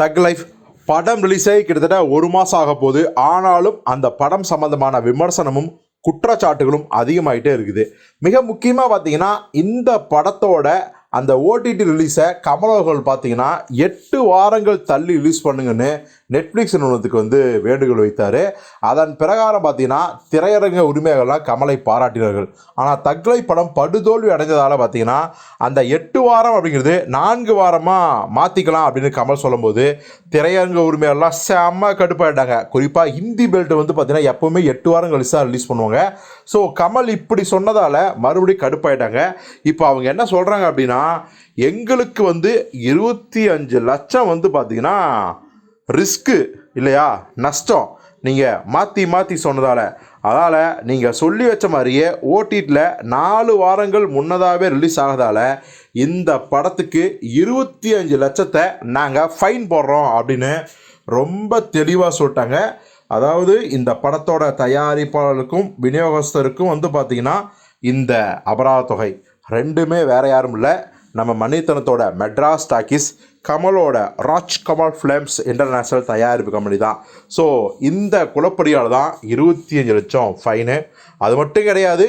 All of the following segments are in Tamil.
தக் லைஃப் படம் ரிலீஸ் ஆகி கிட்டத்தட்ட ஒரு மாதம் ஆக போகுது. ஆனாலும் அந்த படம் சம்பந்தமான விமர்சனமும் குற்றச்சாட்டுகளும் அதிகமாகிட்டே இருக்குது. மிக முக்கியமாக பார்த்தீங்கன்னா இந்த படத்தோட அந்த ஓடிடி ரிலீஸை கமல் பார்த்தீங்கன்னா எட்டு வாரங்கள் தள்ளி ரிலீஸ் பண்ணுங்கன்னு நெட்ஃப்ளிக்ஸ் நிறுவனத்துக்கு வந்து வேண்டுகோள் வைத்தார். அதன் பிரகாரம் பார்த்தீங்கன்னா திரையரங்க உரிமையாளர்கள்லாம் கமலை பாராட்டினார்கள். ஆனால் தக்லை படம் படுதோல்வி அடைந்ததால் பார்த்தீங்கன்னா அந்த எட்டு வாரம் அப்படிங்கிறது நான்கு வாரமாக மாற்றிக்கலாம் அப்படின்னு கமல் சொல்லும்போது திரையரங்க உரிமையாளர்லாம் செம்ம கடுப்பாயிட்டாங்க. குறிப்பாக ஹிந்தி பெல்ட் வந்து பார்த்தீங்கன்னா எப்போவுமே எட்டு வாரம் கழிச்சு தான் ரிலீஸ் பண்ணுவாங்க. ஸோ கமல் இப்படி சொன்னதால் மறுபடியும் கடுப்பாயிட்டாங்க. இப்போ அவங்க என்ன சொல்கிறாங்க அப்படின்னா எங்களுக்கு வந்து இருபத்தி அஞ்சு லட்சம் வந்து பார்த்திங்கன்னா ரிஸ்க்கு இல்லையா? நஷ்டம். நீங்கள் மாற்றி மாற்றி சொன்னதால். அதால் நீங்கள் சொல்லி வச்ச மாதிரியே ஓடிடியில் நாலு வாரங்கள் முன்னதாகவே ரிலீஸ் ஆனதால் இந்த படத்துக்கு இருபத்தி அஞ்சு லட்சத்தை நாங்கள் ஃபைன் போடுறோம் அப்படின்னு ரொம்ப தெளிவாக சொல்லிட்டாங்க. அதாவது இந்த படத்தோட தயாரிப்பாளருக்கும் விநியோகஸ்தருக்கும் வந்து பார்த்திங்கன்னா இந்த அபராத தொகை ரெண்டுமே வேறு யாரும் இல்லை. நம்ம மணித்தனத்தோட மெட்ராஸ் டாக்கிஸ் கமலோட ராஜ் கமல் ஃபிலிம்ஸ் இன்டர்நேஷ்னல் தயாரிப்பு கம்பெனி தான். ஸோ இந்த குலப்படியால் தான் இருபத்தி அஞ்சு லட்சம் ஃபைனு அது மட்டும் கிடையாது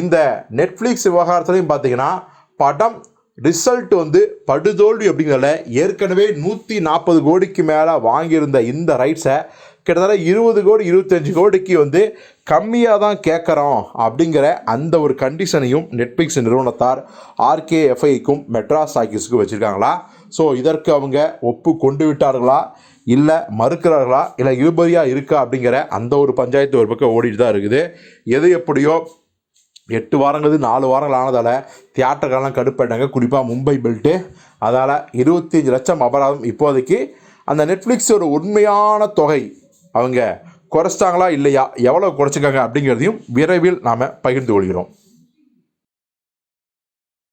இந்த நெட்ஃப்ளிக்ஸ் விவகாரத்துலையும் பார்த்தீங்கன்னா படம் ரிசல்ட் வந்து படுதோல்வி அப்படிங்கிறத ஏற்கனவே நூற்றி நாற்பது கோடிக்கு மேலே வாங்கியிருந்த இந்த ரைட்ஸை கிட்டத்தட்ட இருபது கோடி இருபத்தஞ்சு கோடிக்கு வந்து கம்மியாக தான் கேட்குறோம் அப்படிங்கிற அந்த ஒரு கண்டிஷனையும் நெட்ஃப்ளிக்ஸ் நிறுவனத்தார் ஆர்கேஎஃப்ஐக்கும் மெட்ராஸ் ஆக்கிஸுக்கும் வச்சுருக்காங்களா? ஸோ இதற்கு அவங்க ஒப்பு கொண்டு விட்டார்களா? இல்லை மறுக்கிறார்களா? இல்லை இழுபறியாக இருக்கா அப்படிங்கிற அந்த ஒரு பஞ்சாயத்து ஒரு பக்கம் ஓடிட்டு தான் இருக்குது. எது எப்படியோ எட்டு வாரங்கிறது நாலு வாரங்கள் ஆனதால் தியேட்டர்கள்லாம் கடுப்பாயிட்டாங்க குறிப்பாக மும்பை பெல்ட்டு அதால் இருபத்தஞ்சி லட்சம் அபராதம் இப்போதைக்கு அந்த நெட்ஃப்ளிக்ஸோட உண்மையான தொகை அவங்க குறைச்சிட்டாங்களா இல்லையா? எவ்வளோ குறைச்சிக்காங்க அப்படிங்கிறதையும் விரைவில் நாம் பகிர்ந்து கொள்கிறோம்.